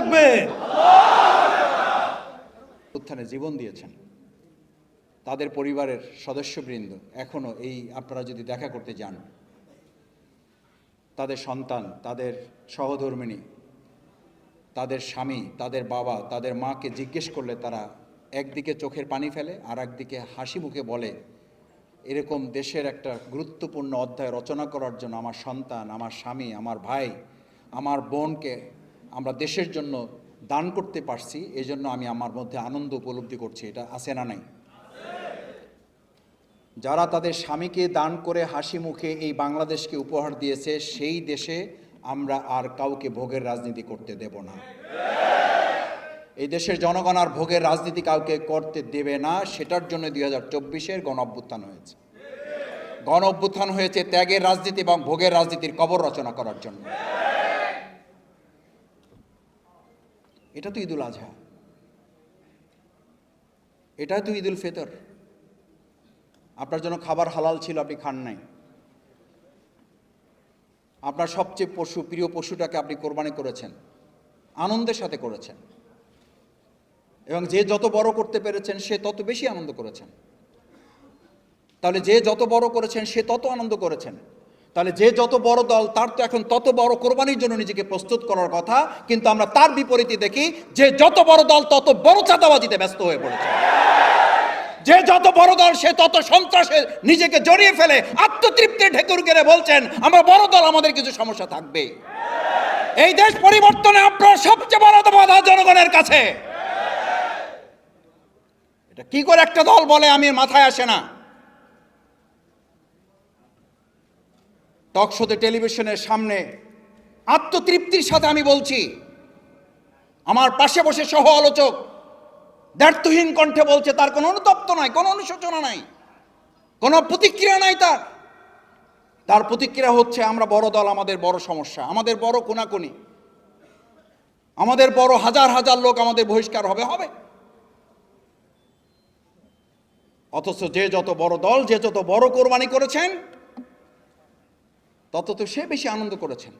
থাকবে। উত্থানে জীবন দিয়েছেন। তাদের পরিবারের সদস্যবৃন্দ এখনও এই আপনারা যদি দেখা করতে যান, তাদের সন্তান, তাদের সহধর্মিণী তাদের স্বামী, তাদের বাবা, তাদের মাকে জিজ্ঞেস করলে তারা একদিকে চোখের পানি ফেলে আর একদিকে হাসি মুখে বলে, এরকম দেশের একটা গুরুত্বপূর্ণ অধ্যায় রচনা করার জন্য আমার সন্তান, আমার স্বামী, আমার ভাই, আমার বোনকে আমরা দেশের জন্য দান করতে পারছি, এজন্য আমি আমার মধ্যে আনন্দ উপলব্ধি করছি, এটা আছে না নাই? যারা তাদের স্বামীকে দান করে হাসি মুখে এই বাংলাদেশকে উপহার দিয়েছে, সেই দেশে আমরা আর কাউকে ভোগের রাজনীতি করতে দেব না। এই দেশের জনগণ আর ভোগের রাজনীতি কাউকে করতে দেবে না, সেটার জন্য দুই হাজার চব্বিশের গণ অভ্যুত্থান হয়েছে। গণ অভ্যুত্থান হয়েছে ত্যাগের রাজনীতি এবং ভোগের রাজনীতির কবর রচনা করার জন্য। এটা তো ঈদুল আজহা। এটা তো ঈদুল ফিতর। আপনার জন্য খাবার হালাল ছিল, আপনি খান নাই। আপনার সবচেয়ে পশু, প্রিয় পশুটাকে আপনি কোরবানি করেছেন, আনন্দের সাথে করেছেন। এবং যে যত বড় করতে পেরেছেন, সে তত বেশি আনন্দ করেছেন। তাহলে যে যত বড় করেছেন, সে তত আনন্দ করেছেন। তাহলে যে যত বড় দল, তার তো এখন তত বড় কোরবানির জন্য নিজেকে প্রস্তুত করার কথা, কিন্তু আমরা তার বিপরীতে দেখি, যে যত বড় দল, তত বড় চাঁদাবাজিতে ব্যস্ত হয়ে পড়েছে। যে যত বড় দল, সে তত সন্ত্রাসে নিজেকে জড়িয়ে ফেলে, আত্মতৃপ্তির ঢেকুর কেড়ে বলছেন, আমরা বড় দল, আমাদের কিছু সমস্যা থাকবে। এই দেশ পরিবর্তনে আপনার সবচেয়ে বড় বাধা জনগণের কাছে। এটা কি করে একটা দল বলে, আমি মাথায় আসে না। টকশোতে টেলিভিশনের সামনে আত্মতৃপ্তির সাথে আমি বলছি, আমার পাশে বসে সহ আলোচক দ্ব্যর্থহীন কণ্ঠে বলছে, তার কোনো অনুতপ্ত নাই, কোনো অনুশোচনা নাই, কোনো প্রতিক্রিয়া নাই তার। তার প্রতিক্রিয়া হচ্ছে, আমরা বড় দল, আমাদের বড় সমস্যা, আমাদের বড় কোনাকুনি, আমাদের বড় হাজার হাজার লোক আমাদের বহিষ্কার হবে হবে। অথচ যে যত বড় দল, যে যত বড় কোরবানি করেছেন তত তো সে বেশি আনন্দ করেছেন।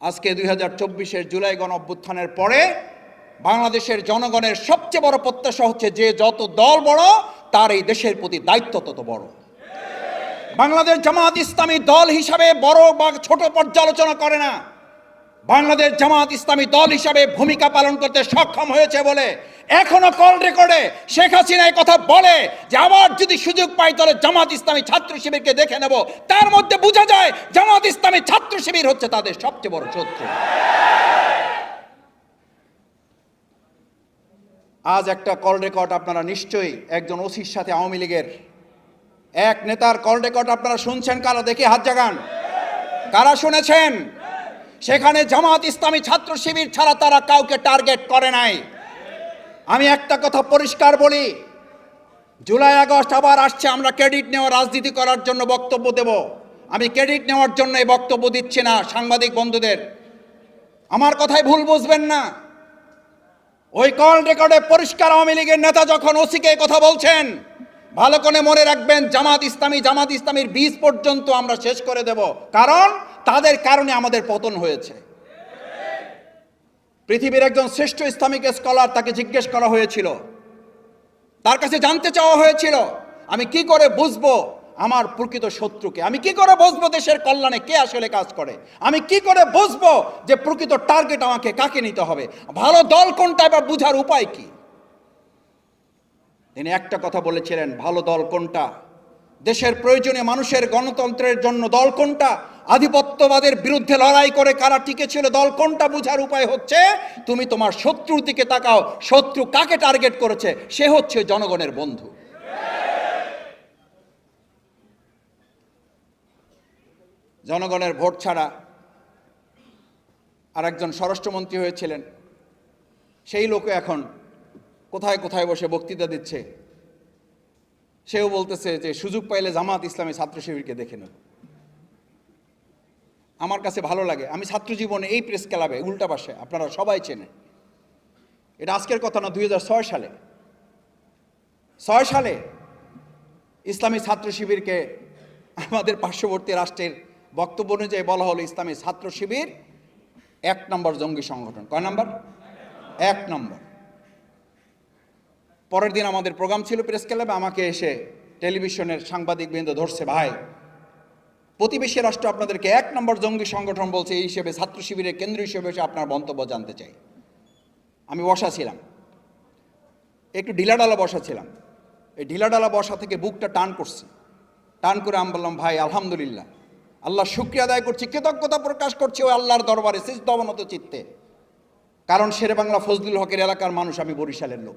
আজকে দুই হাজার চব্বিশের জুলাই গণ অভ্যুত্থানের পরে বাংলাদেশের জনগণের সবচেয়ে বড় প্রত্যাশা হচ্ছে যে যত দল বড়, তার এই দেশের প্রতি দায়িত্ব তত বড়। বাংলাদেশ জামাত ইসলামী দল হিসাবে বড় বা ছোট পর্যালোচনা করে না। বাংলাদেশ জামাত ইসলামী দল হিসাবে ভূমিকা পালন করতে সক্ষম হয়েছে বলে এখনও কল রেকর্ডে শেখ হাসিনা কথা বলে যে আবার যদি সুযোগ পাই তাহলে জামাত ইসলামী ছাত্র শিবিরকে দেখে নেব। তার মধ্যে বোঝা যায় জামাত ইসলামী ছাত্র শিবির হচ্ছে তাদের সবচেয়ে বড় শত্রু। আজ একটা কল রেকর্ড আপনারা নিশ্চয়ই একজন ওসির সাথে আওয়ামী লীগের। এক নেতার কল রেকর্ড আপনারা শুনছেন, কারা দেখে হাত জাগান। কারা শুনেছেন? সেখানে জামাত ইসলামী ছাত্র শিবির ছাড়া তারা কাউকে টার্গেট করে নাই। আমি একটা কথা পরিষ্কার বলি, জুলাই আগস্ট আবার আসছে, আমরা ক্রেডিট নেওয়া রাজনীতি করার জন্য বক্তব্য দেব। আমি ক্রেডিট নেওয়ার জন্য এই বক্তব্য দিচ্ছি না, সাংবাদিক বন্ধুদের। আমার কথায় ভুল বুঝবেন না। ওই কল রেকর্ডে পরিষ্কার আওয়ামী লীগের নেতা যখন ওসিকে কথা বলছেন, ভালো করে মনে রাখবেন, জামাত ইসলামী, জামাত ইসলামীর বীজ পর্যন্ত আমরা শেষ করে দেব। কারণ তাদের কারণে আমাদের পতন হয়েছে। পৃথিবীর একজন শ্রেষ্ঠ ইসলামিক স্কলার তাকে জিজ্ঞেস করা হয়েছিল। তার কাছে জানতে চাওয়া হয়েছিল, আমি কি করে বুঝব আমার প্রকৃত শত্রুকে? আমি কি করে বুঝব দেশের কল্যাণে কে আসলে কাজ করে? আমি কি করে বুঝব যে প্রকৃত টার্গেট আমাকে কাকে নিতে হবে? ভালো দল কোনটা এবার বুঝার উপায় কি? তিনি একটা কথা বলেছিলেন, ভালো দল কোনটা? দেশের প্রয়োজনে মানুষের গণতন্ত্রের জন্য দল কোনটা? আধিপত্যবাদের বিরুদ্ধে লড়াই করে কারা টিকেছিল? দল কোনটা বুঝার উপায় হচ্ছে? তুমি তোমার শত্রুর দিকে তাকাও। শত্রু কাকে টার্গেট করেছে? সে হচ্ছে জনগণের বন্ধু। জনগণের ভোট ছাড়া আর একজন স্বরাষ্ট্রমন্ত্রী হয়েছিলেন। সেই লোকও এখন কোথায় কোথায় বসে বক্তৃতা দিচ্ছে? সেও বলতেছে যে, সুযোগ পাইলে জামাত ইসলামী ছাত্র শিবিরকে দেখে নেব। আমার কাছে ভালো লাগে। আমি ছাত্র জীবনে এই প্রেস ক্লাবে উল্টা পাশে, আপনারা সবাই চেনে এটা আজকের কথা না, দুই হাজার ছয় সালে। ছয় সালে ইসলামী ছাত্র শিবিরকে আমাদের পার্শ্ববর্তী রাষ্ট্রের বক্তব্য অনুযায়ী বলা হলো ইসলামী ছাত্র শিবির এক নম্বর জঙ্গি সংগঠন। কয় নম্বর? এক নম্বর। পরের দিন আমাদের প্রোগ্রাম ছিল প্রেস ক্লাবে, আমাকে এসে টেলিভিশনের সাংবাদিক বৃন্দ ধরছে, ভাই, প্রতিবেশী রাষ্ট্র আপনাদেরকে এক নম্বর জঙ্গি সংগঠন বলছে, এই হিসেবে ছাত্র শিবিরের কেন্দ্র হিসেবে এসে আপনার মন্তব্য জানতে চাই। আমি বসা ছিলাম। একটু ঢিলাডালা বসা ছিলাম। এই ঢিলাডালা বসা থেকে বুকটা টান করছি। টান করে আমি বললাম, ভাই, আলহামদুলিল্লাহ। আল্লাহ শুক্রিয়া আদায় করছি, কৃতজ্ঞতা প্রকাশ করছি ওই আল্লাহর দরবারে সিজদবনত চিত্তে। কারণ শেরে বাংলা ফজলুল হকের এলাকার মানুষ, আমি বরিশালের লোক।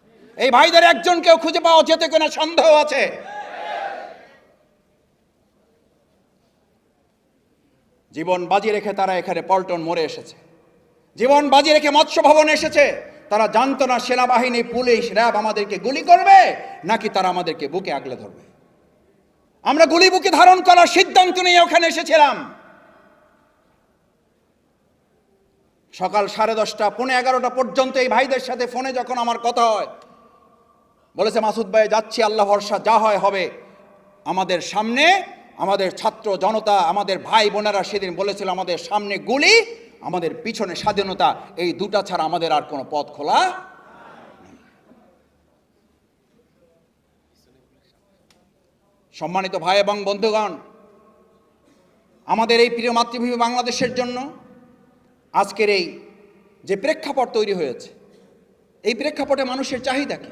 এই ভাইদের একজনকেও খুঁজে পাওয়া যেতে কিনা সন্দেহ আছে? জীবন বাজি রেখে তারা এখানে পল্টন মরে এসেছে। জীবন বাজি রেখে মৎস্য ভবনে এসেছে। তারা জানতো না সেনাবাহিনী, পুলিশ, র্যাব আমাদেরকে গুলি করবে, নাকি তারা আমাদেরকে বুকে আগলে ধরবে। আমরা গুলি বুকে ধারণ করার সিদ্ধান্ত নিয়ে ওখানে এসেছিলাম। সকাল সাড়ে দশটা, পৌনে এগারোটা পর্যন্ত এই ভাইদের সাথে ফোনে যখন আমার কথা হয় বলেছে, মাসুদ ভাই, যাচ্ছি, আল্লাহ ভরসা, যা হয় হবে। আমাদের সামনে, আমাদের ছাত্র জনতা, আমাদের ভাই বোনেরা সেদিন বলেছিল, আমাদের সামনে গুলি, আমাদের পিছনে স্বাধীনতা, এই দুটা ছাড়া আমাদের আর কোনো পথ খোলা সম্মানিত ভাই এবং বন্ধুগণ, আমাদের এই প্রিয় মাতৃভূমি বাংলাদেশের জন্য আজকের এই যে প্রেক্ষাপট তৈরি হয়েছে, এই প্রেক্ষাপটে মানুষের চাহিদা কি?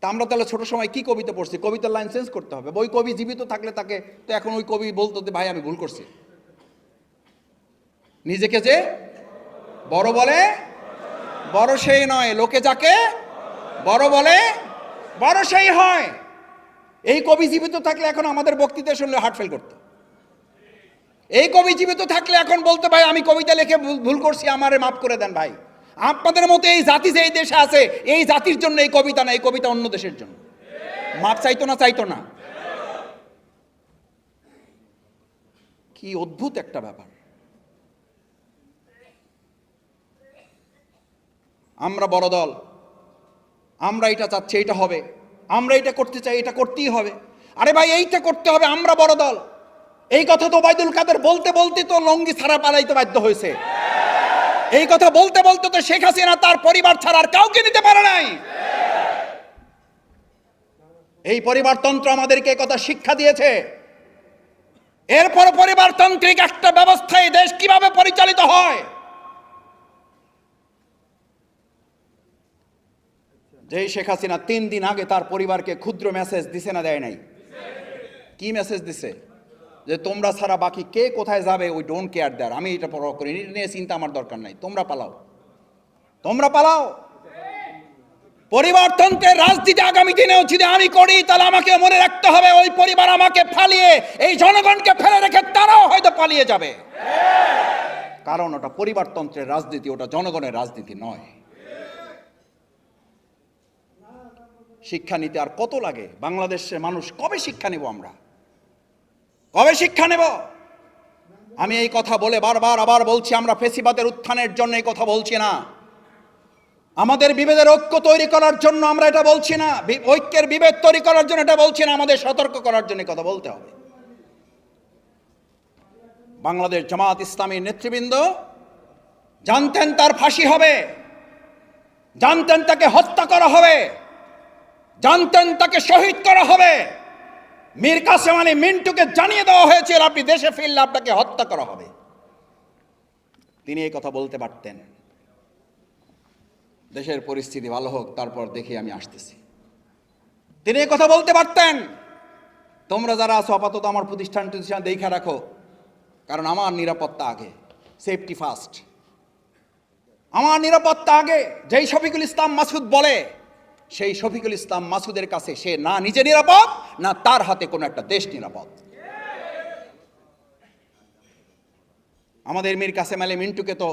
তা আমরা তাহলে ছোটো সময় কি কবিতা পড়ছি? কবিতার লাইন চেঞ্জ করতে হবে। ওই কবি জীবিত থাকলে তাকে তো এখন ওই কবি বলতো যে, ভাই, আমি ভুল করছি। নিজেকে যে বড় বলে, বড় সেই নয়। লোকে যাকে বড় বলে, বড় সেই হয়। এই কবি জীবিত থাকলে এখন আমাদের বক্তৃতা শুনলে হার্ট ফেল করতো। এই কবি জীবিত থাকলে এখন বলতে, ভাই, আমি কবিতা লিখে ভুল- করছি, আমারে মাফ করে দেন, ভাই। আপনাদের মতো এই জাতি যে এই দেশে আছে, এই জাতির জন্য এই কবিতা না, এই কবিতা অন্য দেশের জন্য? মাপ চাইতো না চাইতো না? কি অদ্ভুত একটা ব্যাপার। আমরা বড় দল, আমরা এটা চাচ্ছি, এটা হবে। আমরা এটা করতে চাই, এটা করতেই হবে। আরে ভাই, এইটা করতে হবে, আমরা বড় দল। এই কথা তো ওবায়দুল কাদের বলতে বলতে তো লঙ্গি ছাড়া পালাইতে বাধ্য হয়েছে। এই কথা বলতে বলতে তো শেখ হাসিনা তার পরিবার ছাড়া আর কাউকে নিতে পারে নাই। এই পরিবারতন্ত্র আমাদেরকে কথা শিক্ষা দিয়েছে। এরপর পরিবারতান্ত্রিক একটা ব্যবস্থায় দেশ কীভাবে পরিচালিত হয়? যেই শেখ হাসিনা তিন দিন আগে তার পরিবারকে ক্ষুদ্র মেসেজ দিছে না দেয় নাই? কি মেসেজ দিছে? যে তোমরা ছাড়া বাকি কে কোথায় যাবে ওই ডোন্ট কেয়ার দেয়ার আমি এটা পরোয়া করি এটা নিয়ে চিন্তা আমার দরকার নাই। তোমরা পালাও। তোমরা পালাও। পরিবারতন্ত্রের রাজনীতি আগামী দিনেও যদি আমি করি, তাহলে আমাকে মনে রাখতে হবে ওই পরিবার আমাকে ফালিয়ে, এই জনগণকে ফেলে রেখে তারাও হয়তো পালিয়ে যাবে। কারণ ওটা পরিবারতন্ত্রের রাজনীতি, ওটা জনগণের রাজনীতি নয়। শিক্ষা নিতে আর কত লাগে? বাংলাদেশের মানুষ কবে শিক্ষা নেব আমরা? কবে শিক্ষা নেব? আমি এই কথা বলে বারবার আবার বলছি, আমরা ফেসিবাদের উত্থানের জন্য এই কথা বলছি না। আমাদের বিভেদের ঐক্য তৈরি করার জন্য আমরা এটা বলছি না। ঐক্যের বিভেদ তৈরি করার জন্য এটা বলছি না। আমাদের সতর্ক করার জন্য কথা বলতে হবে। বাংলাদেশ জামাত ইসলামী নেতৃবৃন্দ, জানতেন তার ফাঁসি হবে। জানতেন তাকে হত্যা করা হবে। জানতেন তাকে শহীদ করা হবে। মীর কাসেম আলী মিন্টুকে জানিয়ে দেওয়া হয়েছিল আপনি দেশে ফিরলে আপনাকে হত্যা করা হবে। তিনি এই কথা বলতে পারতেন। দেশের পরিস্থিতি ভালো হোক, তারপর দেখি আমি আসতেছি। তিনি এই কথা বলতে পারতেন। তোমরা যারা আছো, আপাতত আমার প্রতিষ্ঠান প্রতিষ্ঠান দেখে রাখো, কারণ আমার নিরাপত্তা আগে সেফটি ফার্স্ট আমার নিরাপত্তা আগে, যেই শফিকুল ইসলাম মাসুদ বলে সেই শফিকুল ইসলাম মাসুদের কাছে সে না নিজে নিরাপদ, না তার হাতে কোনো একটা দেশ নিরাপদ। আমাদের মীর কাসেম আলী মিন্টুকে তো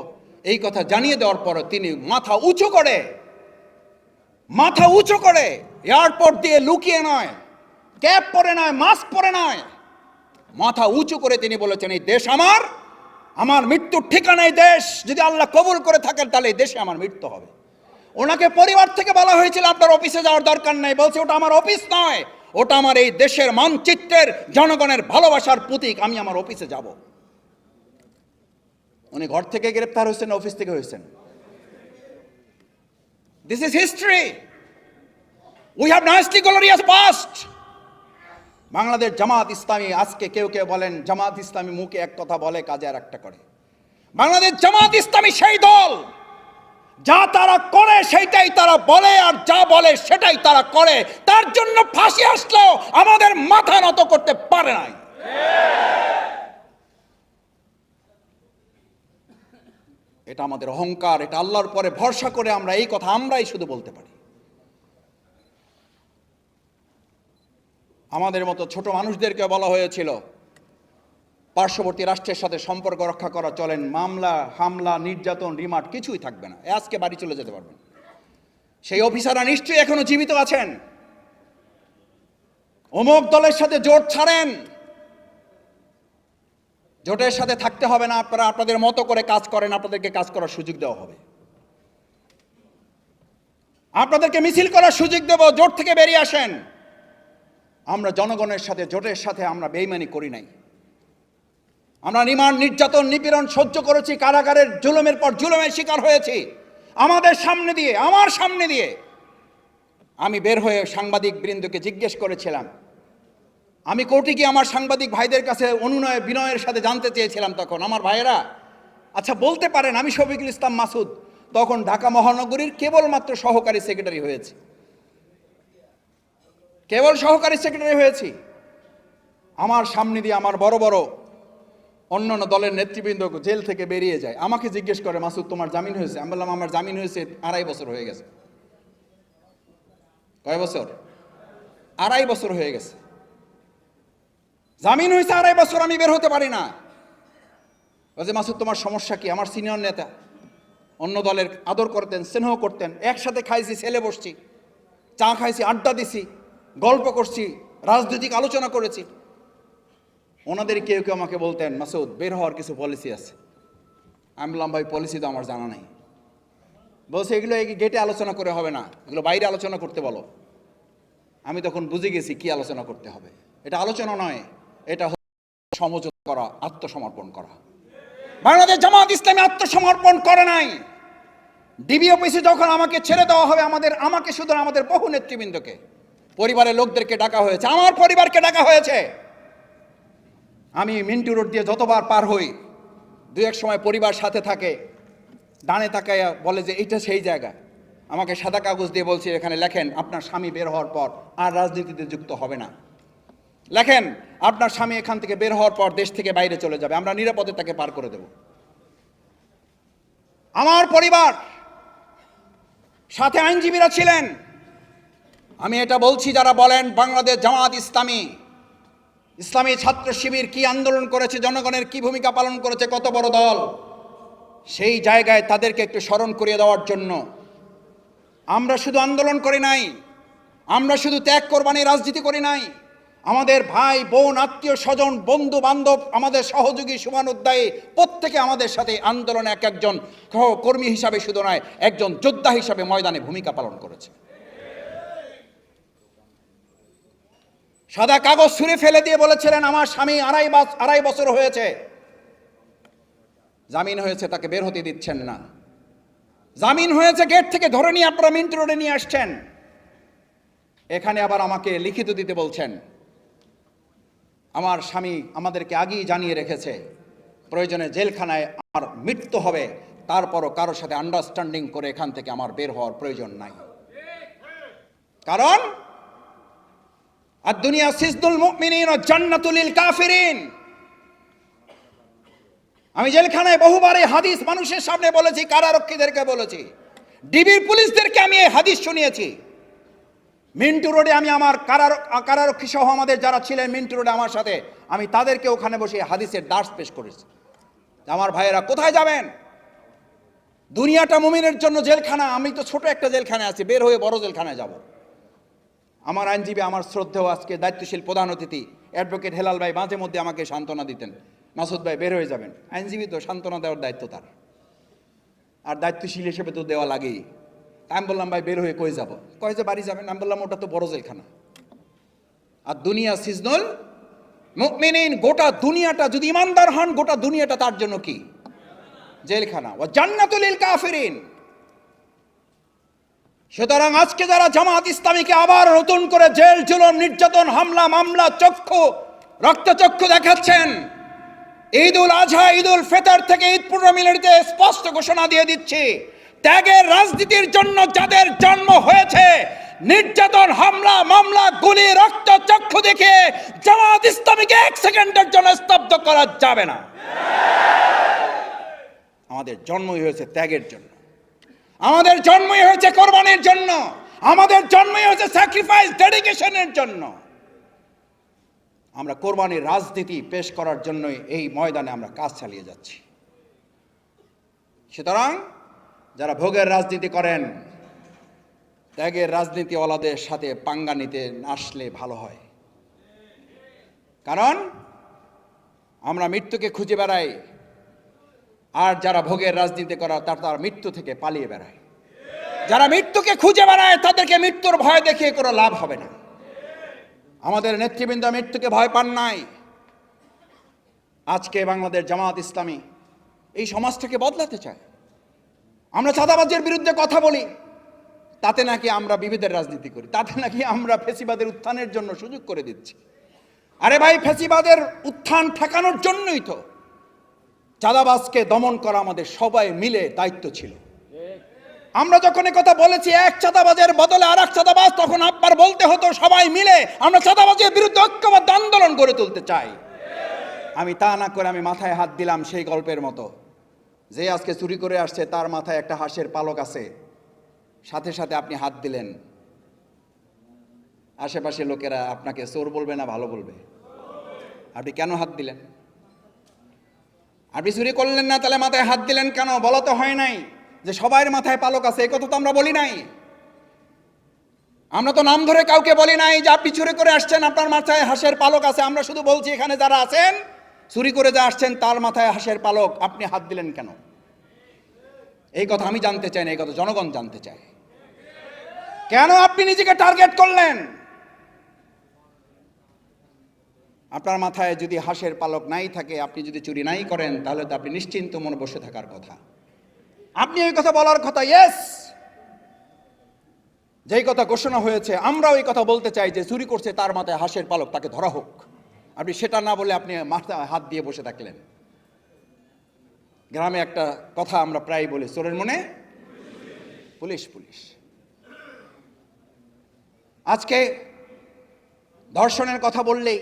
এই কথা জানিয়ে দেওয়ার পর তিনি মাথা উঁচু করে, মাথা উঁচু করে, এয়ারপোর্ট দিয়ে লুকিয়ে নয় ক্যাপ পরে নয়, মাস্ক পরে নয়। মাথা উঁচু করে তিনি বলেছেন, এই দেশ আমার আমার মৃত্যুর ঠিকানা এই দেশ। যদি আল্লাহ কবুল করে থাকেন, তাহলে এই দেশে আমার মৃত্যু হবে। ওনাকে পরিবার থেকে বলা হয়েছিল, আপনার অফিসে যাওয়ার দরকার নেই। বলছে, ওটা আমার অফিস নয়। ওটা আমার এই দেশের মানচিত্রের, জনগণের ভালোবাসার প্রতীক। আমি আমার অফিসে যাব। উনি ঘর থেকে গ্রেপ্তার হয়েছেন, অফিস থেকে হয়েছেন। This is history we have nicely glorious past Bangladesh Jamaat Islami, আজকে কেউ কেউ বলেন, জামাত ইসলামী মুখে এক কথা বলে, কাজে আর একটা করে। বাংলাদেশ জামাত ইসলামী সেই দল। যা তারা করে সেটাই তারা বলে আর যা বলে সেটাই তারা করে। তার জন্য ফাঁসি আসলেও আমাদের মাথা নত করতে পারে নাই। এটা আমাদের অহংকার, এটা আল্লাহর পরে ভরসা করে আমরা এই কথা আমরাই শুধু বলতে পারি। আমাদের মতো ছোট মানুষদেরকে বলা হয়েছিল পার্শ্ববর্তী রাষ্ট্রের সাথে সম্পর্ক রক্ষা করা, চলেন, মামলা, হামলা, নির্যাতন, রিমান্ড কিছুই থাকবে না। আজকে বাড়ি চলে যেতে পারবেন। সেই অফিসাররা নিশ্চয়ই এখনও জীবিত আছেন। অমুক দলের সাথে জোট ছাড়েন। জোটের সাথে থাকতে হবে না, আপনারা আপনাদের মতো করে কাজ করেন, আপনাদেরকে কাজ করার সুযোগ দেওয়া হবে। আপনাদেরকে মিছিল করার সুযোগ দেব, জোট থেকে বেরিয়ে আসেন। আমরা জনগণের সাথে, জোটের সাথে আমরা বেইমানি করি নাই। আমরা নিমান নির্যাতন, নিপীড়ন সহ্য করেছি, কারাগারের জুলুমের পর জুলুমের শিকার হয়েছি। আমাদের সামনে দিয়ে, আমার সামনে দিয়ে। আমি বের হয়ে সাংবাদিক বৃন্দকে জিজ্ঞেস করেছিলাম। আমি কোর্টে গিয়ে আমার সাংবাদিক ভাইদের কাছে অনুনয়, বিনয়ের সাথে জানতে চেয়েছিলাম তখন, আমার ভাইয়েরা। আচ্ছা বলতে পারেন, আমি শফিকুল ইসলাম মাসুদ। তখন ঢাকা মহানগরীর কেবলমাত্র সহকারী সেক্রেটারি হয়েছি। কেবল সহকারী সেক্রেটারি হয়েছি। আমার সামনে দিয়ে, আমার বড় বড় অন্যান্য দলের নেতৃবৃন্দ জেল থেকে বেরিয়ে যায়। আমাকে জিজ্ঞেস করে, মাসুদ, তোমার জামিন হয়েছে? আমি বললাম, আমার জামিন হয়েছে আড়াই বছর হয়ে গেছে। কয় বছর? আড়াই বছর হয়ে গেছে। জামিন হয়েছে আড়াই বছর, আমি বের হতে পারি না। বলছে মাসুদ, তোমার সমস্যা কি? আমার সিনিয়র নেতা। অন্য দলের আদর করতেন, স্নেহ করতেন, একসাথে খাইছি, ছেলে বসছি, চা খাইছি, আড্ডা দিছি, গল্প করছি, রাজনৈতিক আলোচনা করেছি। ওনাদের কেউ কেউ আমাকে বলতেন, মাসুদ, বের হওয়ার কিছু পলিসি আছে। আমি বললাম, ভাই পলিসি তো আমার জানা নেই। বলছে, এগুলো এই গেটে আলোচনা করে হবে না। এগুলো বাইরে আলোচনা করতে বলো। আমি তখন বুঝে গেছি কি আলোচনা করতে হবে। এটা আলোচনা নয়, এটা সমঝোতা করা, আত্মসমর্পণ করা। বাংলাদেশ জামাত ইসলামী আত্মসমর্পণ করে নাই। ডিবি অফিসে যখন আমাকে ছেড়ে দেওয়া হবে, আমাদের, আমাকে শুধু আমাদের বহু নেতৃবৃন্দকে, পরিবারের লোকদেরকে ডাকা হয়েছে, আমার পরিবারকে ডাকা হয়েছে। আমি মিন্টু রোড দিয়ে যতবার পার হই, দু এক সময় পরিবার সাথে থাকে, ডানে তাকাইয়া বলে যে এইটা সেই জায়গা। আমাকে সাদা কাগজ দিয়ে বলছে, এখানে লেখেন, আপনার স্বামী বের হওয়ার পর আর রাজনীতিতে যুক্ত হবে না। লেখেন, আপনার স্বামী এখান থেকে বের হওয়ার পর দেশ থেকে বাইরে চলে যাবে, আমরা নিরাপদে তাকে পার করে দেব। আমার পরিবার, সাথে আইনজীবীরা ছিলেন। আমি এটা বলছি যারা বলেন, বাংলাদেশ জামাত ইসলামী ইসলামী ছাত্র শিবির কি আন্দোলন করেছে, জনগণের কি ভূমিকা পালন করেছে, কত বড় দল? সেই জায়গায় তাদেরকে একটু স্মরণ করিয়ে দেওয়ার জন্য। আমরা শুধু আন্দোলন করি নাই, আমরা শুধু ত্যাগ কোরবানি, রাজনীতি করি নাই। আমাদের ভাই, বোন, আত্মীয় স্বজন, বন্ধু, বান্ধব, আমাদের সহযোগী সুমান সুমানুদ্দায়ী, প্রত্যেকে আমাদের সাথে আন্দোলনে এক একজন কর্মী হিসাবে শুধু নয়, একজন যোদ্ধা হিসাবে ময়দানে ভূমিকা পালন করেছে। সাদা কাগজ ছুঁড়ে ফেলে দিয়ে বলেছিলেন, আমার স্বামী আড়াই আড়াই বছর হয়েছে। জামিন হয়েছে, তাকে বের হতে দিচ্ছেন না। জামিন হয়েছে, গেট থেকে ধরে নিয়ে আপনারা মিন্ট রোডে নিয়ে আসছেন। এখানে আবার আমাকে লিখিত দিতে বলছেন, আমার স্বামী আমাদেরকে আগেই জানিয়ে রেখেছে, প্রয়োজনে জেলখানায় আমার মৃত্যু হবে, তারপরও কারোর সাথে আন্ডারস্ট্যান্ডিং করে এখান থেকে আমার বের হওয়ার প্রয়োজন নাই। কারণ আর দুনিয়া সিজদুল মুমিনিন ও জান্নাতুলিল কাফিরিন। আমি জেলখানায় বহুবার এই হাদিস মানুষের সামনে বলেছি, কারারক্ষীদেরকে বলেছি। ডিবির পুলিশদেরকে আমি এই হাদিস শুনিয়েছি। মিন্টু রোডে আমি আমার কারার কারারক্ষী সহ আমাদের যারা ছিলেন মিন্টু রোডে আমার সাথে, আমি তাদেরকে ওখানে বসে হাদিসের দাস পেশ করেছি। আমার ভাইয়েরা কোথায় যাবেন? দুনিয়াটা মুমিনের জন্য জেলখানা, আমি তো ছোট একটা জেলখানায় আছি, বের হয়ে বড় জেলখানায় যাব। আমার আইনজীবী, আমার শ্রদ্ধেয় আজকে দায়িত্বশীল প্রধান অতিথি অ্যাডভোকেট হেলাল ভাই মাঝে মধ্যে আমাকে সান্ত্বনা দিতেন। মাসুদ ভাই, বের হয়ে যাবেন। আইনজীবী তো সান্ত্বনা দেওয়ার দায়িত্ব তার। আর দায়িত্বশীল হিসেবে তো দেওয়া লাগেই। আমি বললাম, ভাই, বের হয়ে কই যাব? কয় যে, বাড়ি যাবেন? আমি বললাম, ওটা তো বড় জেলখানা। আর দুনিয়া সিজনল মুমিনিন, গোটা দুনিয়াটা, যদি ইমানদার হন, গোটা দুনিয়াটা তার জন্য কি? জেলখানা। ও জান্নাতুলিল কাফিরিন। সুতরাং আজকে যারা জামাত ইসলামীকে আবার নতুন করে জেল জুলুম নির্যাতন, হামলা, মামলা, চক্ষু, রক্তচক্ষু দেখাচ্ছেন ঈদ উল আজহা ঈদ উল ফেতর থেকে ঈদ পূর্ণমিলনীতে স্পষ্ট ঘোষণা দিয়ে দিচ্ছি, ত্যাগের রাজনীতির জন্য যাদের জন্ম হয়েছে, নির্যাতন, হামলা, মামলা, গুলি রক্ত চক্ষু দেখে জামাত ইসলামীকে এক সেকেন্ডের জন্য স্তব্ধ করা যাবে না। আমাদের জন্মই হয়েছে ত্যাগের জন্য। আমাদের জন্মই হয়েছে কোরবানির জন্য। আমাদের জন্মই হয়েছে স্যাক্রিফাইস ডেডিকেশনের জন্য। আমরা কোরবানির রাজনীতি পেশ করার জন্যই এই ময়দানে আমরা কাজ চালিয়ে যাচ্ছি। সুতরাং যারা ভোগের রাজনীতি করেন, ত্যাগের রাজনীতিওয়ালাদের সাথে পাঙ্গা নিতে আসলে ভালো হয়। কারণ আমরা মৃত্যুকে খুঁজে বেড়াই আর যারা ভোগের রাজনীতি করা, তার তার মৃত্যু থেকে পালিয়ে বেড়ায়। যারা মৃত্যুকে খুঁজে বেড়ায়, তাদেরকে মৃত্যুর ভয় দেখিয়ে কোনো লাভ হবে না। আমাদের নেতৃবৃন্দ মৃত্যুকে ভয় পান নাই। আজকে বাংলাদেশ জামাত ইসলামী এই সমাজটাকে বদলাতে চায়। আমরা চাঁদাবাজের বিরুদ্ধে কথা বলি, তাতে নাকি আমরা বিভেদের রাজনীতি করি, তাতে নাকি আমরা ফেসিবাদের উত্থানের জন্য সুযোগ করে দিচ্ছি। আরে ভাই, ফেসিবাদের উত্থান ঠেকানোর জন্যই তো চাঁদাবাজকে দমন করা আমাদের সবাই মিলে দায়িত্ব ছিল। আমরা যখন কথা বলেছি, এক চাঁদাবাজের বদলে আর এক চাঁদাবাজ, তখন আপনার বলতে হতো সবাই মিলে আমরা চাঁদাবাজের বিরুদ্ধে ঐক্যবদ্ধ আন্দোলন গড়ে তুলতে চাই। আমি তা না করে আমি মাথায় হাত দিলাম সেই গল্পের মতো। যে আজকে চুরি করে আসছে, তার মাথায় একটা হাঁসের পালক আছে। সাথে সাথে আপনি হাত দিলেন। আশেপাশে লোকেরা আপনাকে চোর বলবে না ভালো বলবে? আপনি কেন হাত দিলেন? আপনি চুরি করলেন না, তাহলে মাথায় হাত দিলেন কেন? বলা তো হয় নাই। যে সবার মাথায় পালক আছে এই কথা তো আমরা বলি নাই। আমরা তো নাম ধরে কাউকে বলি নাই যে আপনি চুরি করে আসছেন, আপনার মাথায় হাঁসের পালক আছে। আমরা শুধু বলছি, এখানে যারা আছেন, চুরি করে যা আসছেন, তার মাথায় হাঁসের পালক। আপনি হাত দিলেন কেন? এই কথা আমি জানতে চাই না, এই কথা জনগণ জানতে চায়। কেন আপনি নিজেকে টার্গেট করলেন? আপনার মাথায় যদি হাঁসের পালক নাই থাকে, আপনি যদি চুরি নাই করেন, তাহলে তো আপনি নিশ্চিন্ত মনে বসে থাকার কথা। আপনি এই কথা বলার কথা ইয়েস যেই কথা ঘোষণা হয়েছে, আমরাও এই কথা বলতে চাই যে চুরি করছে তার মাথায় হাঁসের পালক, তাকে ধরা হোক। আপনি সেটা না বলে আপনি মাথায় হাত দিয়ে বসে থাকলেন। গ্রামে একটা কথা আমরা প্রায় বলি, চোরের মনে পুলিশ পুলিশ। আজকে ধর্ষণের কথা বললেই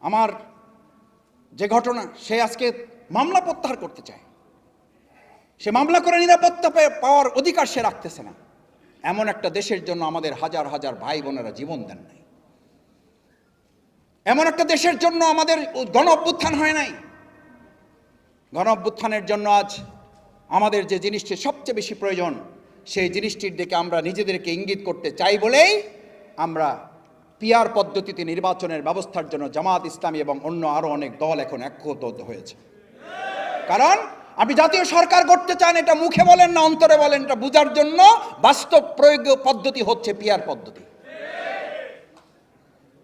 আমার যে ঘটনা, সে আজকে মামলা প্রত্যাহার করতে চায়। সে মামলা করে নিরাপত্তা পাওয়ার অধিকার সে রাখতেছে না। এমন একটা দেশের জন্য আমাদের হাজার হাজার ভাই বোনেরা জীবন দেন নাই। এমন একটা দেশের জন্য আমাদের গণ অভ্যুত্থান হয় নাই। গণ অভ্যুত্থানের জন্য আজ আমাদের যে জিনিসটি সবচেয়ে বেশি প্রয়োজন, সেই জিনিসটির দিকে আমরা নিজেদেরকে ইঙ্গিত করতে চাই বলেই আমরা পিয়ার পদ্ধতিতে নির্বাচনের ব্যবস্থার জন্য জামাত ইসলামী এবং অন্য আরও অনেক দল এখন একত্র হয়েছে। কারণ আপনি জাতীয় সরকার করতে চান, এটা মুখে বলেন না, অন্তরে বলেন, এটা বোঝার জন্য বাস্তব প্রয়োগ পদ্ধতি হচ্ছে পিয়ার পদ্ধতি।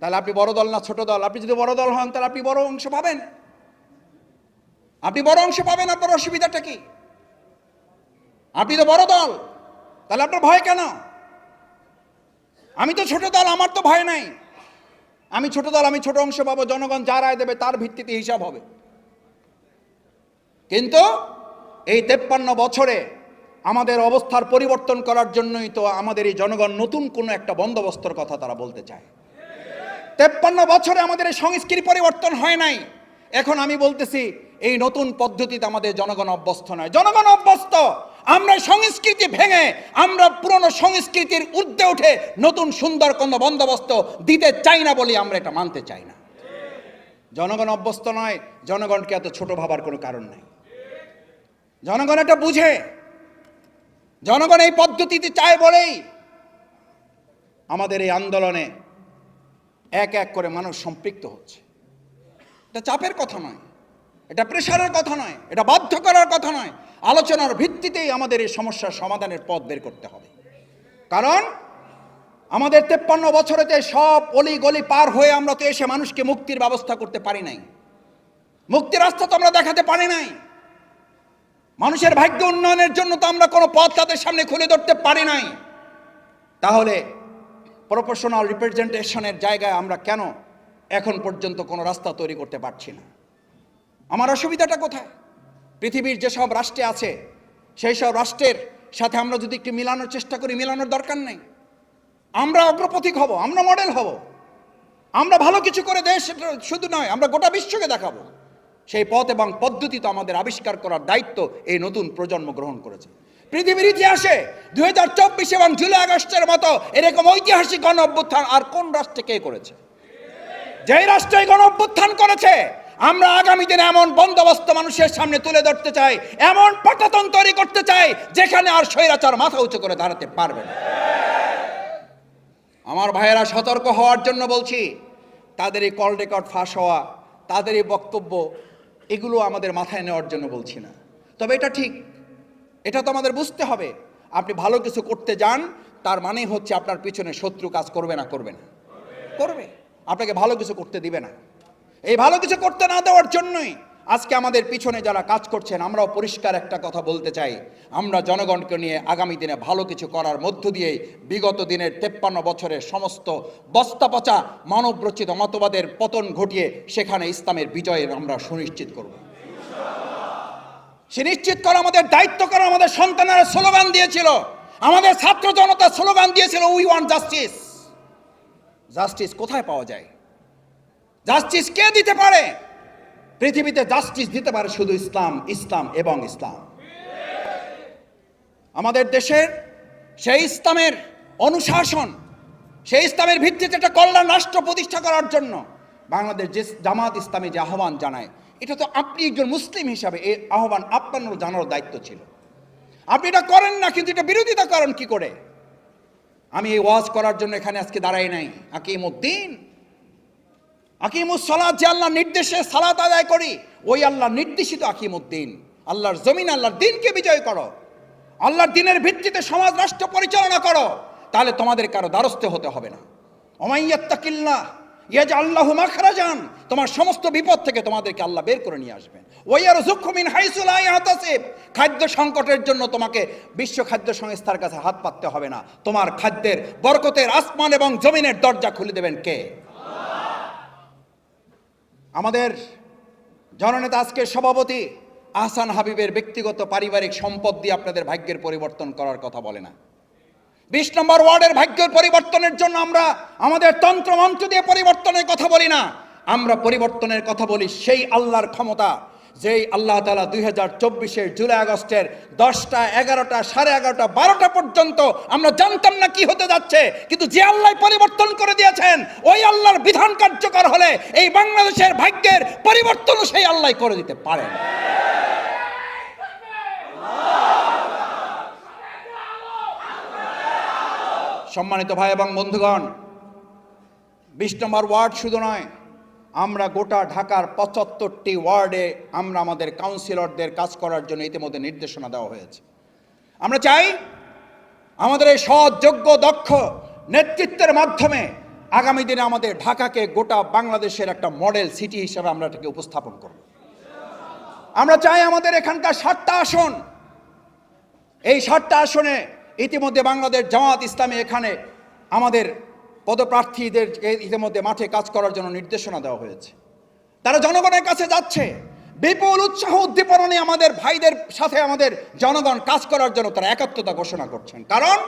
তাহলে আপনি বড় দল না ছোট দল? আপনি যদি বড় দল হন, তাহলে আপনি বড় অংশ পাবেন। আপনি বড় অংশ পাবেন, আপনার অসুবিধাটা কি? আপনি তো বড় দল, তাহলে আপনার ভয় কেন? আমি তো ছোট দল, আমার তো ভয় নাই। আমি ছোট দল, আমি ছোট অংশ পাবো, জনগণ যা রায় দেবে তার ভিত্তিতে হিসাব হবে। কিন্তু এই তেপ্পান্ন বছরে আমাদের অবস্থার পরিবর্তন করার জন্যই তো আমাদের এই জনগণ নতুন কোনো একটা বন্দোবস্তর কথা তারা বলতে চায়। তেপ্পান্ন বছরে আমাদের এই সংস্কৃতি পরিবর্তন হয় নাই। এখন আমি বলতেছি, এই নতুন পদ্ধতিতে আমাদের জনগণ অভ্যস্ত নয়। জনগণ অভ্যস্ত! আমরা সংস্কৃতি ভেঙে, আমরা পুরনো সংস্কৃতির ঊর্ধ্বে উঠে নতুন সুন্দর কোনো বন্দোবস্ত দিতে চাই না বলে আমরা এটা মানতে চাই না। জনগণ অভ্যস্ত নয়, জনগণকে এত ছোট ভাবার কোনো কারণ নাই। জনগণ এটা বুঝে। জনগণ এই পদ্ধতিতে চায় বলেই আমাদের এই আন্দোলনে এক এক করে মানুষ সম্পৃক্ত হচ্ছে। এটা চাপের কথা নয়, এটা প্রেশারের কথা নয়, এটা বাধ্য করার কথা নয় আলোচনার ভিত্তিতেই আমাদের এই সমস্যার সমাধানের পথ বের করতে হবে। কারণ আমাদের তেপ্পান্ন বছরেতে সব অলি গলি পার হয়ে আমরা তো এসে মানুষকে মুক্তির ব্যবস্থা করতে পারি নাই। মুক্তির রাস্তা তো আমরা দেখাতে পারি নাই। মানুষের ভাগ্য উন্নয়নের জন্য তো আমরা কোনো পথ তাদের সামনে খুলে ধরতে পারি নাই। তাহলে প্রফেশনাল রিপ্রেজেন্টেশনের জায়গায় আমরা কেন এখন পর্যন্ত কোনো রাস্তা তৈরি করতে পারছি না? আমার অসুবিধাটা কোথায়? পৃথিবীর যেসব রাষ্ট্রে আছে, সেই সব রাষ্ট্রের সাথে আমরা যদি একটু মিলানোর চেষ্টা করি, মিলানোর দরকার নেই। আমরা অগ্রপথিক হব, আমরা মডেল হব। আমরা ভালো কিছু করে দেশ শুধু নয়, আমরা গোটা বিশ্বকে দেখাবো। সেই পথ এবং পদ্ধতি তো আমাদের আবিষ্কার করার দায়িত্ব এই নতুন প্রজন্ম গ্রহণ করেছে। পৃথিবীর ইতিহাসে দু হাজার চব্বিশ এবং জুলাই আগস্টের মতো এরকম ঐতিহাসিক গণ অভ্যুত্থান আর কোন রাষ্ট্রে কে করেছে? যেই রাষ্ট্রে গণ অভ্যুত্থান করেছে আমরা আগামী দিনে এমন বন্দোবস্ত মানুষের সামনে তুলে ধরতে চাই এমন পটাতন তৈরি করতে চাই যেখানে আর স্বৈরাচার মাথা উঁচু করে দাঁড়াতে পারবে না। আমার ভাইয়েরা সতর্ক হওয়ার জন্য বলছি তাদের এই কল রেকর্ড ফাঁস হওয়া তাদের এই বক্তব্য এগুলো আমাদের মাথায় নেওয়ার জন্য বলছি না। তবে এটা ঠিক এটা তো আমাদের বুঝতে হবে। আপনি ভালো কিছু করতে যান তার মানে হচ্ছে আপনার পিছনে শত্রু কাজ করবে না করবে না। করবে। আপনাকে ভালো কিছু করতে দিবে না। এই ভালো কিছু করতে না দেওয়ার জন্যই আজকে আমাদের পিছনে যারা কাজ করছেন, আমরাও পরিষ্কার একটা কথা বলতে চাই। আমরা জনগণকে নিয়ে আগামী দিনে ভালো কিছু করার মধ্য দিয়ে বিগত দিনের তেপ্পান্ন বছরের সমস্ত বস্তা পচা মানবরচিত মতবাদের পতন ঘটিয়ে সেখানে ইসলামের বিজয়ের আমরা সুনিশ্চিত করব। সে নিশ্চিত করা আমাদের দায়িত্ব করা আমাদের সন্তানেরা স্লোগান দিয়েছিল। আমাদের ছাত্র জনতা স্লোগান দিয়েছিল উই ওয়ান্ট জাস্টিস জাস্টিস কোথায় পাওয়া যায়? জাস্টিস কে দিতে পারে? পৃথিবীতে জাস্টিস দিতে পারে শুধু ইসলাম ইসলাম এবং ইসলাম। আমাদের দেশের সেই ইসলামের অনুশাসন, সেই ইসলামের ভিত্তিতে একটা কল্যাণ রাষ্ট্র প্রতিষ্ঠা করার জন্য বাংলাদেশ যে জামাত ইসলামী যে আহ্বান জানায়, এটা তো আপনি একজন মুসলিম হিসাবে এই আহ্বান আপনার জানার দায়িত্ব ছিল। আপনি এটা করেন না, কিন্তু এটা বিরোধিতা করেন কি করে? আমি এই ওয়াজ করার জন্য এখানে আজকে দাঁড়াই নাই। আকিমুদ্দিন আকিমুস সালাত যে আল্লাহ নির্দেশে সালাত আদায় করি, ওই আল্লাহ নির্দেশিত আকিমুদ্দিন। আল্লাহর জমিন, আল্লাহর দিনকে বিজয় করো। আল্লাহর দিনের ভিত্তিতে সমাজ রাষ্ট্র পরিচালনা করো। তাহলে তোমাদের কারও দ্বারস্থ হতে হবে না। অমাইয়াত্তাকিল্লাহ ইয়াজ আল্লাহ মাখরাজান। তোমার সমস্ত বিপদ থেকে তোমাদেরকে আল্লাহ বের করে নিয়ে আসবেন। ওই আর জুখমিন হাইসুলাই হাতাসিব খাদ্য সংকটের জন্য তোমাকে বিশ্ব খাদ্য সংস্থার কাছে হাত পাততে হবে না। তোমার খাদ্যের বরকতের আসমান এবং জমিনের দরজা খুলে দেবেন কে? আমাদের জননেতা আজকের সভাপতি আহসান হাবিবের ব্যক্তিগত পারিবারিক সম্পদ দিয়ে আপনাদের ভাগ্যের পরিবর্তন করার কথা বলে না। বিশ নম্বর ওয়ার্ডের ভাগ্যের পরিবর্তনের জন্য আমরা আমাদের তন্ত্র মন্ত্র দিয়ে পরিবর্তনের কথা বলি না। আমরা পরিবর্তনের কথা বলি সেই আল্লাহর ক্ষমতা যেই আল্লাহ তালা দুই হাজার চব্বিশের জুলাই আগস্টের দশটা, এগারোটা, সাড়ে এগারোটা, বারোটা পর্যন্ত আমরা জানতাম না কি হতে যাচ্ছে, কিন্তু যে আল্লাহ পরিবর্তন করে দিয়েছেন, ওই আল্লাহর বিধান কার্যকর হলে এই বাংলাদেশের ভাগ্যের পরিবর্তনও সেই আল্লাহ করে দিতে পারেন সম্মানিত ভাই এবং বন্ধুগণ, বিশ নম্বর ওয়ার্ড শুধু নয় আমরা গোটা ঢাকার পঁচাত্তরটি ওয়ার্ডে আমরা আমাদের কাউন্সিলরদের কাজ করার জন্য ইতিমধ্যে নির্দেশনা দেওয়া হয়েছে। আমরা চাই আমাদের এই সৎ যোগ্য দক্ষ নেতৃত্বের মাধ্যমে আগামী দিনে আমাদের ঢাকাকে গোটা বাংলাদেশের একটা মডেল সিটি হিসাবে আমরা এটাকে উপস্থাপন করব। আমরা চাই আমাদের এখানকার সাতটা আসন, এই সাতটা আসনে ইতিমধ্যে বাংলাদেশ জামাত ইসলামী এখানে আমাদের পদপ্রার্থীদের ইতিমধ্যে মাঠে কাজ করার জন্য নির্দেশনা দেওয়া হয়েছে। তারা জনগণের কাছে যাচ্ছে। বিপুল উৎসাহ উদ্দীপনা নিয়ে আমাদের ভাইদের সাথে আমাদের জনগণ কাজ করার জন্য তারা একাত্মতা ঘোষণা করছেন। কারণ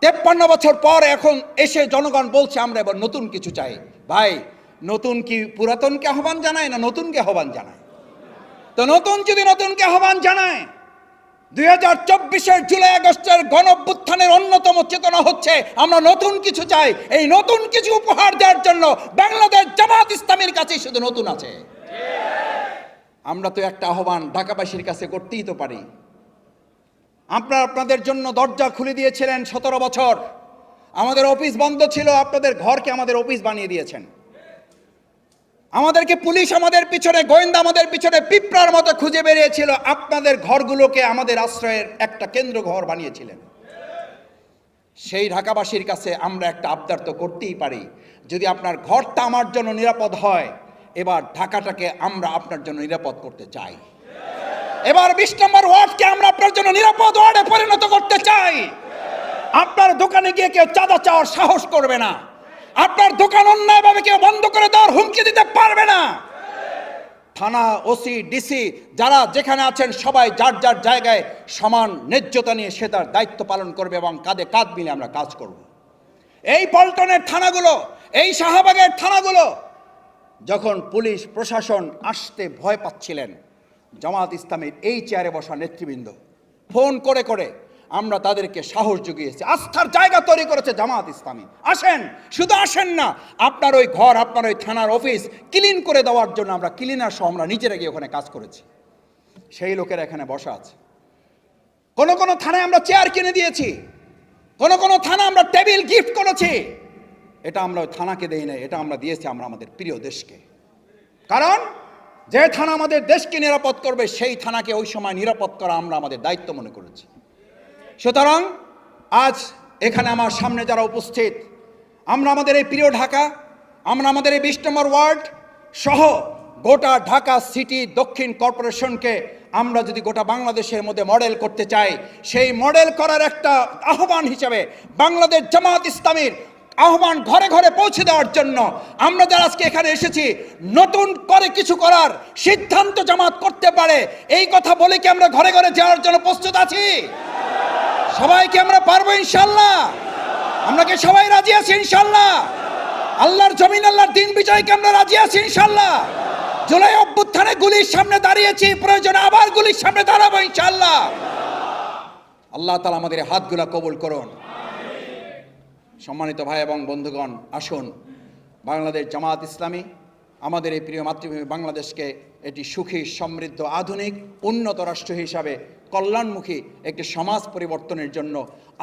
তেপ্পান্ন বছর পর এখন এসে জনগণ বলছে, আমরা এবার নতুন কিছু চাই। ভাই, নতুন কি পুরাতনকে আহ্বান জানায় না নতুনকে আহ্বান জানায়? তো নতুন যদি নতুনকে আহ্বান জানায় দুই হাজার চব্বিশের জুলাই আগস্টের গণভ্যুত্থানের অন্যতম চেতনা হচ্ছে, আমরা নতুন কিছু চাই। এই নতুন কিছু উপহার দেওয়ার জন্য বাংলাদেশ জামাত ইসলামের কাছে শুধু নতুন আছে। আমরা তো একটা আহ্বান ঢাকাবাসীর কাছে করতেই তো পারি। আপনারা আপনাদের জন্য দরজা খুলে দিয়েছিলেন সতেরো বছর। আমাদের অফিস বন্ধ ছিল, আপনাদের ঘরকে আমাদের অফিস বানিয়ে দিয়েছেন। আমাদেরকে পুলিশ আমাদের পিছনে, গোয়েন্দা আমাদের পিছনে পিঁপড়ার মতো খুঁজে বেরিয়েছিল। আপনাদের ঘরগুলোকে আমাদের আশ্রয়ের একটা কেন্দ্র ঘর বানিয়েছিলেন। সেই ঢাকাবাসীর কাছে আমরা একটা আবদার তো করতেই পারি। যদি আপনার ঘরটা আমার জন্য নিরাপদ হয়, এবার ঢাকাটাকে আমরা আপনার জন্য নিরাপদ করতে চাই। এবার বিশ নম্বর ওয়ার্ডকে আমরা আপনার জন্য নিরাপদ ওয়ার্ডে পরিণত করতে চাই। আপনার দোকানে গিয়ে কেউ চাঁদা চাওয়ার সাহস করবে না। আপনার দোকান অন্যায়ভাবে কেউ বন্ধ করে দেওয়ার হুমকি দিতে পারবে না। থানা, ওসি, ডিসি, যারা যেখানে আছেন, সবাই যার যার জায়গায় সমান ন্যায্যতা নিয়ে সে তার দায়িত্ব পালন করবে এবং কাঁধে কাঁধ মিলে আমরা কাজ করব। এই পল্টনের থানাগুলো, এই শাহবাগের থানাগুলো, যখন পুলিশ, প্রশাসন আসতে ভয় পাচ্ছিলেন, জামাত ইসলামের এই চেয়ারে বসা নেতৃবৃন্দ, ফোন করে করে আমরা তাদেরকে সাহস জুগিয়েছি। আস্থার জায়গা তৈরি করেছে জামাত ইসলামী। আসেন, শুধু আসেন না, আপনার ওই ঘর, আপনার ওই থানার অফিস ক্লিন করে দেওয়ার জন্য আমরা ক্লিনার সহ আমরা নিজেরা গিয়ে ওখানে কাজ করেছি। সেই লোকেরা এখানে বসা আছে। কোন কোন থানায় আমরা চেয়ার কিনে দিয়েছি। কোন কোন থানা আমরা টেবিল গিফট করেছি। এটা আমরা ওই থানাকে দেই না এটা আমরা দিয়েছি আমরা আমাদের প্রিয় দেশকে। কারণ, যে থানা আমাদের দেশকে নিরাপদ করবে, সেই থানাকে ওই সময় নিরাপদ করা আমরা আমাদের দায়িত্ব মনে করেছি। সুতরাং আজ এখানে আমার সামনে যারা উপস্থিত, আমরা আমাদের এই প্রিয় ঢাকা, আমরা আমাদের এই বিশ নম্বর ওয়ার্ড সহ গোটা ঢাকা সিটি দক্ষিণ কর্পোরেশনকে আমরা যদি গোটা বাংলাদেশের মধ্যে মডেল করতে চাই, সেই মডেল করার একটা আহ্বান হিসাবে বাংলাদেশ জামাত ইসলামীর আহ্বান ঘরে ঘরে পৌঁছে দেওয়ার জন্য আমরা যারা আজকে এখানে এসেছি, নতুন করে কিছু করার সিদ্ধান্ত জামাত করতে পারে, এই কথা বলে কি আমরা ঘরে ঘরে যাওয়ার জন্য প্রস্তুত আছি? সবাইকে আমরা পারব ইনশাল্লাহ আমরা কি সবাই রাজি আছি ইনশাল্লাহ আল্লাহর জমিন, আল্লাহর দিন বিজয়কে আমরা রাজি আছি ইনশাল্লাহ জুলাই অভ্যুত্থানে গুলির সামনে দাঁড়িয়েছি, প্রয়োজনে আবার গুলির সামনে দাঁড়াবো ইনশাল্লাহ আল্লাহ তালা আমাদের হাতগুলা কবুল করুন। সম্মানিত ভাই এবং বন্ধুগণ, আসুন। বাংলাদেশ জামাত ইসলামী, আমাদের এই প্রিয় মাতৃভূমি বাংলাদেশকে এটি সুখী, সমৃদ্ধ, আধুনিক, উন্নত রাষ্ট্র হিসাবে কল্যাণমুখী একটি সমাজ পরিবর্তনের জন্য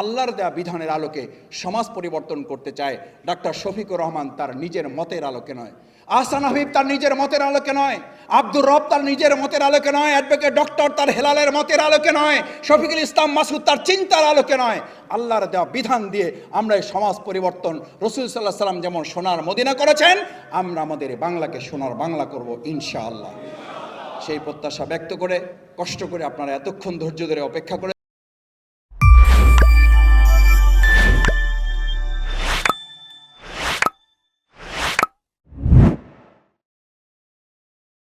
আল্লাহর দেয়া বিধানের আলোকে সমাজ পরিবর্তন করতে চায় ডাক্তার শফিকুর রহমান তার নিজের মতের আলোকে নয়। আহসান হাবিব তার নিজের মতের আলোকে নয়, আব্দুর রব তার নিজের মতের আলোকে নয়, অ্যাডভোকেট ডক্টর তার হেলালের মতের আলোকে নয়, শফিকুল ইসলাম মাসুদ তার চিন্তার আলোকে নয়। আল্লাহর দেওয়া বিধান দিয়ে আমরা এই সমাজ পরিবর্তন রসুল সাল্লাহ সাল্লাম যেমন সোনার মদিনা করেছেন, আমরা আমাদের বাংলাকে সোনার বাংলা করব ইনশাআল্লাহ। সেই প্রত্যাশা ব্যক্ত করে, কষ্ট করে আপনারা এতক্ষণ ধৈর্য ধরে অপেক্ষা করে